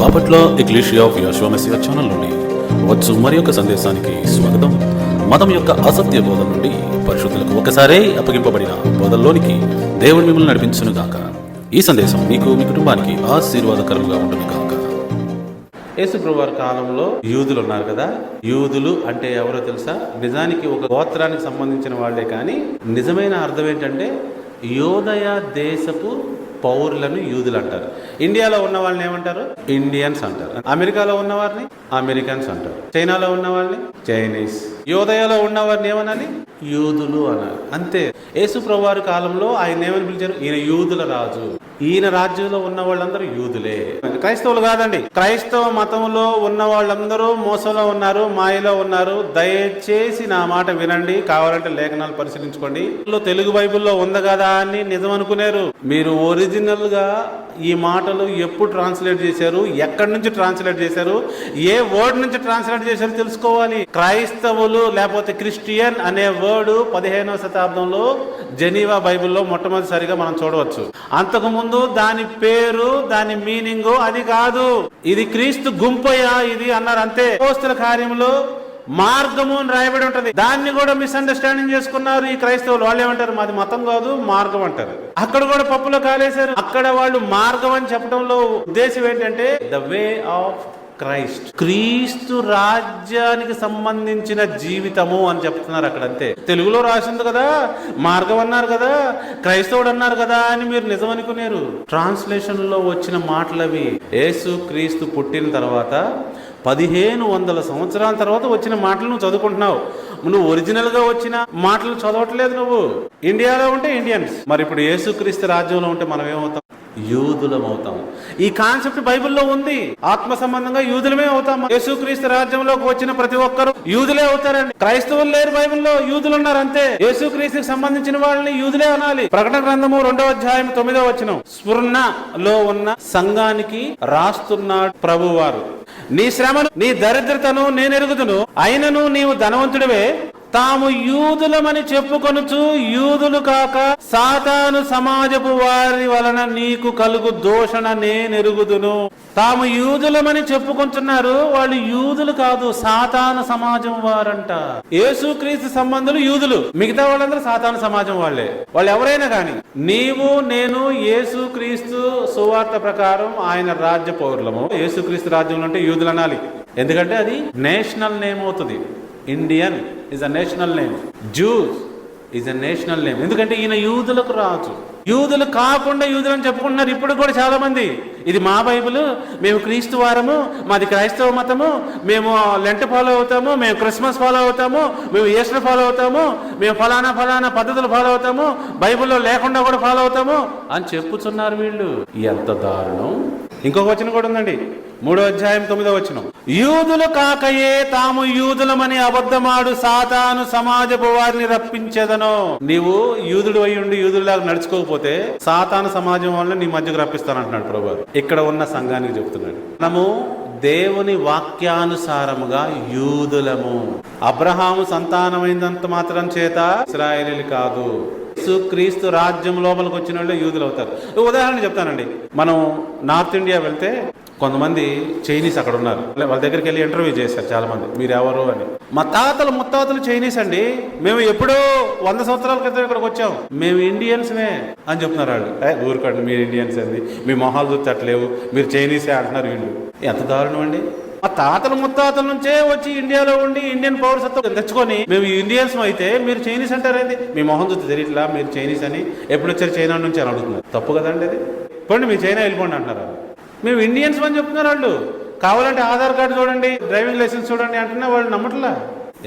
Bapatla ecclesia of యశ్వమసియా channel నుండి వచ్చు మరి యొక్క సందేశానికి స్వాగతం. మతం యొక్క అసత్య బోధన నుండి పరిశుద్ధులకు ఒకసారే అప్పగింపబడిన బోధల్లోనికి దేవుడు మిమ్మల్ని నడిపించును గాక. ఈ సందేశం మీకు మీ కుటుంబానికి ఆశీర్వాదకరంగా ఉంటుంది గాక. యేసుప్రభువారి కాలంలో యూదులు ఉన్నారు కదా? యూదులు అంటే ఎవరో తెలుసా? నిజానికి ఒక గోత్రానికి సంబంధించిన వాళ్ళే కానీ నిజమైన అర్థం ఏంటంటే యోదయ దేశపు పౌరులను యూదులు అంటారు. ఇండియాలో ఉన్న వాళ్ళని ఏమంటారు? ఇండియన్స్ అంటారు. అమెరికాలో ఉన్న వారిని? అమెరికన్స్ అంటారు. చైనాలో ఉన్న వాళ్ళని చైనీస్. యోదయలో ఉన్న వారిని ఏమనాలి? యూదులు అనాలి. అంతే. యేసు ప్రభువారి కాలంలో ఆయన ఏమని పిలిచారు? ఈయన యూదుల రాజు. ఈయన రాజ్యంలో ఉన్న వాళ్ళందరూ యూదులే. క్రైస్తవులు కాదండి. క్రైస్తవ మతంలో ఉన్న వాళ్ళందరూ మోసంలో ఉన్నారు మాయలో ఉన్నారు. దయచేసి నా మాట వినండి. కావాలంటే లేఖనాలు పరిశీలించుకోండి. తెలుగు బైబిల్లో ఉంది కదా అని నిజం అనుకునేరు. మీరు ఒరిజినల్గా ఈ మాటలు ఎప్పుడు ట్రాన్స్లేట్ చేశారు? ఎక్కడి నుంచి ట్రాన్స్లేట్ చేశారు? ఏ వర్డ్ నుంచి ట్రాన్స్లేట్ చేశారు తెలుసుకోవాలి. క్రైస్తవులు లేకపోతే క్రిస్టియన్ అనే వర్డ్ పదిహేనవ శతాబ్దంలో జెనీవా బైబిల్లో మొట్టమొదటిసారిగా మనం చూడవచ్చు. అంతకుముందు దాని పేరు దాని మీనింగ్ అది కాదు. ఇది క్రీస్తు గుంపయ్యా ఇది అన్నారు అంతే. పోస్తుల కార్యంలో మార్గము అని రాయబడి ఉంటది. దాన్ని కూడా మిస్అండర్స్టాండింగ్ చేసుకున్నారు ఈ క్రైస్తవులు. వాళ్ళు ఏమంటారు? మాది మతం కాదు మార్గం అంటారు. అక్కడ కూడా పప్పులో కాలేశారు. అక్కడ వాళ్ళు మార్గం అని చెప్పడంలో ఉద్దేశం ఏంటంటే ద వే ఆఫ్ క్రైస్ట్. క్రీస్తు రాజ్యానికి సంబంధించిన జీవితము అని చెప్తున్నారు అక్కడ అంతే తెలుగులో రాసింది కదా మార్గం అన్నారు కదా క్రైస్తవుడు అన్నారు కదా అని మీరు నిజం అనుకునేరు ట్రాన్స్లేషన్లో వచ్చిన మాటలు అవి యేసు క్రీస్తు పుట్టిన తర్వాత పదిహేను వందల సంవత్సరాల తర్వాత వచ్చిన మాటలు నువ్వు చదువుకుంటున్నావు. నువ్వు ఒరిజినల్గా వచ్చిన మాటలు చదవట్లేదు నువ్వు. ఇండియాలో ఉంటే ఇండియన్స్. మరి ఇప్పుడు యేసుక్రీస్తు రాజ్యంలో ఉంటే మనం ఏమవుతాం యూదులం అవుతాము ఈ కాన్సెప్ట్ బైబిల్లో ఉంది. ఆత్మ సంబంధంగా యూదులమే అవుతాము. యేసుక్రీస్తు రాజ్యంలోకి వచ్చిన ప్రతి ఒక్కరు యూదులే అవుతారండి. క్రైస్తవులు లేరు బైబిల్లో యూదులు ఉన్నారు అంతే యేసుక్రీస్తుకి సంబంధించిన వాళ్ళని యూదులే అనాలి. ప్రకటన గ్రంథము రెండవ అధ్యాయం తొమ్మిదవ వచ్చిన స్ఫుర్ణలో ఉన్న సంఘానికి రాస్తున్నాడు ప్రభువారు. నీ శ్రమను నీ దరిద్రతను నేను ఎరుగుదును అయినను నీవు ధనవంతుడివే. తాము యూదులమని చెప్పుకొనుచు యూదులు కాక సాతాను సమాజపు వారి వలన నీకు కలుగు దోషణ నేనెరుగుదును. తాము యూదులమని చెప్పుకుంటున్నారు వాళ్ళు యూదులు కాదు సాతాను సమాజం వారంట. యేసుక్రీస్తు సంబంధులు యూదులు. మిగతా వాళ్ళందరూ సాతాను సమాజం వాళ్ళే. వాళ్ళు ఎవరైనా కానీ నీవు నేను యేసుక్రీస్తు సువార్త ప్రకారం ఆయన రాజ్య పౌరులము. యేసుక్రీస్తు రాజ్యంలో అంటే యూదులు అనాలి. ఎందుకంటే అది నేషనల్ నేమ్ అవుతుంది. Indian is a national name Jews is a national name ఎందుకంటే ఈయన యూదులకు రాజు. యూదులు కాకుండా యూదులు అని చెప్పుకుంటున్నారు ఇప్పుడు కూడా చాలా మంది ఇది మా బైబిల్ మేము క్రీస్తు వారము మాది క్రైస్తవ మతము మేము లెంట్ ఫాలో అవుతాము మేము క్రిస్మస్ ఫాలో అవుతాము మేము ఈస్టర్ ఫాలో అవుతాము మేము ఫలానా ఫలానా పద్ధతులు ఫాలో అవుతాము బైబిల్లో లేకుండా కూడా ఫాలో అవుతాము అని చెప్పుచున్నారు వీళ్ళు. ఎంత దారుణం. ఇంకొక వచనం కూడా ఉందండి. మూడో అధ్యాయం తొమ్మిదో వచనం. యూదులు కాకయే తాము యూదులమని అబద్ధమాడు సాతాను సమాజపు వారిని రప్పించేదను. నీవు యూదుడు అయి ఉండి నడుచుకోకపోతే సాతాను సమాజం వల్ల నీ మధ్యకు రప్పిస్తానంటున్నాడు ప్రభు. ఇక్కడ ఉన్న సంఘానికి చెప్తున్నాడు. మనము దేవుని వాక్యానుసారముగా యూదులము. అబ్రహాము సంతానమైనంత మాత్రం చేత ఇస్రాయేలీలు కాదు. క్రీస్తు రాజ్యం లోపలికి వచ్చిన వాళ్ళు యూదులు అవుతారు ఉదాహరణ చెప్తానండి. మనం నార్త్ ఇండియా వెళ్తే కొంతమంది చైనీస్ అక్కడ ఉన్నారు. వాళ్ళ దగ్గరికి వెళ్ళి ఇంటర్వ్యూ చేశారు చాలా మంది మీరు ఎవరు అని. మా తాతలు ముత్తాతలు చైనీస్ అండి. మేము ఎప్పుడో వంద సంవత్సరాల క్రితం ఇక్కడికి వచ్చాం. మేము ఇండియన్స్నే అని చెప్తున్నారు వాళ్ళు. ఊరుకోండి మీరు ఇండియన్స్ అండి. మీ మొహాలు చూస్తే అట్లేవు మీరు చైనీసే అంటున్నారు వీళ్ళు. ఎంత దారుణం అండి. మా తాతల ముత్తాతల నుంచే వచ్చి ఇండియాలో ఉండి ఇండియన్ పౌరసత్వం తెచ్చుకొని మేము ఇండియన్స్ అయితే మీరు చైనీస్ అంటారేంది? మీ మొహం చూస్తే తెలియట్లా? మీరు చైనీస్ అని? ఎప్పుడు వచ్చారు చైనా నుంచి? అని అడుగుతున్నారు. తప్పు కదండి అది. పోండి మీరు చైనా వెళ్ళిపోండి అంటున్నారు మేము ఇండియన్స్ అని చెప్తున్నారు వాళ్ళు. కావాలంటే ఆధార్ కార్డు చూడండి డ్రైవింగ్ లైసెన్స్ చూడండి అంటున్నా వాళ్ళు నమ్మట్లా?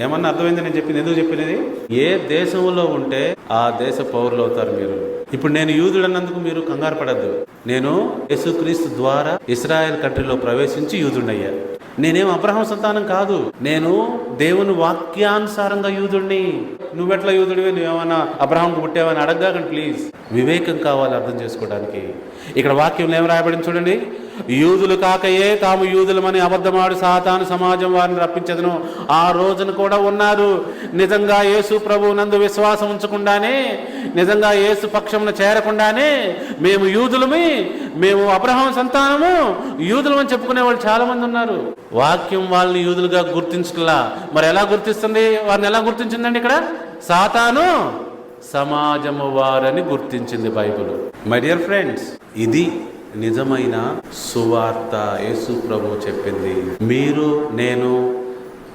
ఏమన్నా అర్థమైంది నేను చెప్పింది ఎందుకు చెప్పినది? ఏ దేశంలో ఉంటే ఆ దేశ పౌరులు అవుతారు మీరు. ఇప్పుడు నేను యూదుడు అన్నందుకు మీరు కంగారు పడద్దు. నేను యేసుక్రీస్తు ద్వారా ఇస్రాయెల్ కంట్రీలో ప్రవేశించి యూదుడయ్యా నేనేం అబ్రహం సంతానం కాదు. నేను దేవుని వాక్యానుసారంగా యూదుడిని నువ్వెట్లా యూదుడివి? నువ్వేమన్నా అబ్రహంకు పుట్టావని అడగగాకండి ప్లీజ్. వివేకం కావాలి అర్థం చేసుకోవడానికి. ఇక్కడ వాక్యంలో ఏం రాయబడింది చూడండి? యూదులు కాకయే తాము యూదులమని అబద్ధమాడు సాతాను సమాజం వారిని రప్పించదును. ఆ రోజున కూడా ఉన్నారు. నిజంగా యేసు ప్రభు నందు విశ్వాసం ఉంచకుండానే నిజంగా యేసు పక్షమున చేరకుండానే మేము యూదులమి. మేము అబ్రహాం సంతానము యూదులమని చెప్పుకునే వాళ్ళు చాలా మంది ఉన్నారు. వాక్యం వాళ్ళని యూదులుగా గుర్తించట్లా? మరి ఎలా గుర్తిస్తుంది? వారిని ఎలా గుర్తించిందండి ఇక్కడ? సాతాను సమాజము వారని గుర్తించింది బైబిల్. మై డియర్ ఫ్రెండ్స్ ఇది నిజమైన సువార్త యేసు ప్రభు చెప్పింది. మీరు నేను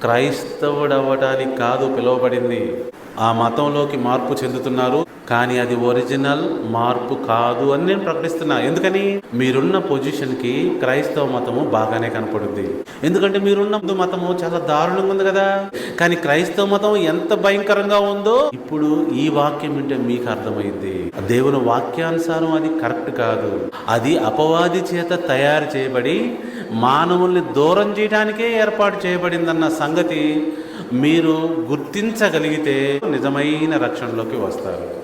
క్రైస్తవుడవ్వడానికి కాదు పిలువబడింది. ఆ మతంలోకి మార్పు చెందుతున్నారు కానీ అది ఒరిజినల్ మార్పు కాదు అని నేను ప్రకటిస్తున్నా. ఎందుకని? మీరున్న పొజిషన్కి క్రైస్తవ మతము బాగానే కనపడుద్ది. ఎందుకంటే మీరున్న మతము చాలా దారుణంగా ఉంది కదా. కానీ క్రైస్తవ మతం ఎంత భయంకరంగా ఉందో ఇప్పుడు ఈ వాక్యం వింటే మీకు అర్థమైంది. దేవుని వాక్యానుసారం అది కరెక్ట్ కాదు. అది అపవాది చేత తయారు చేయబడి మానవుల్ని దూరం చేయడానికే ఏర్పాటు చేయబడిందన్న సంగతి మీరు గుర్తించగలిగితే నిజమైన రక్షణలోకి వస్తారు.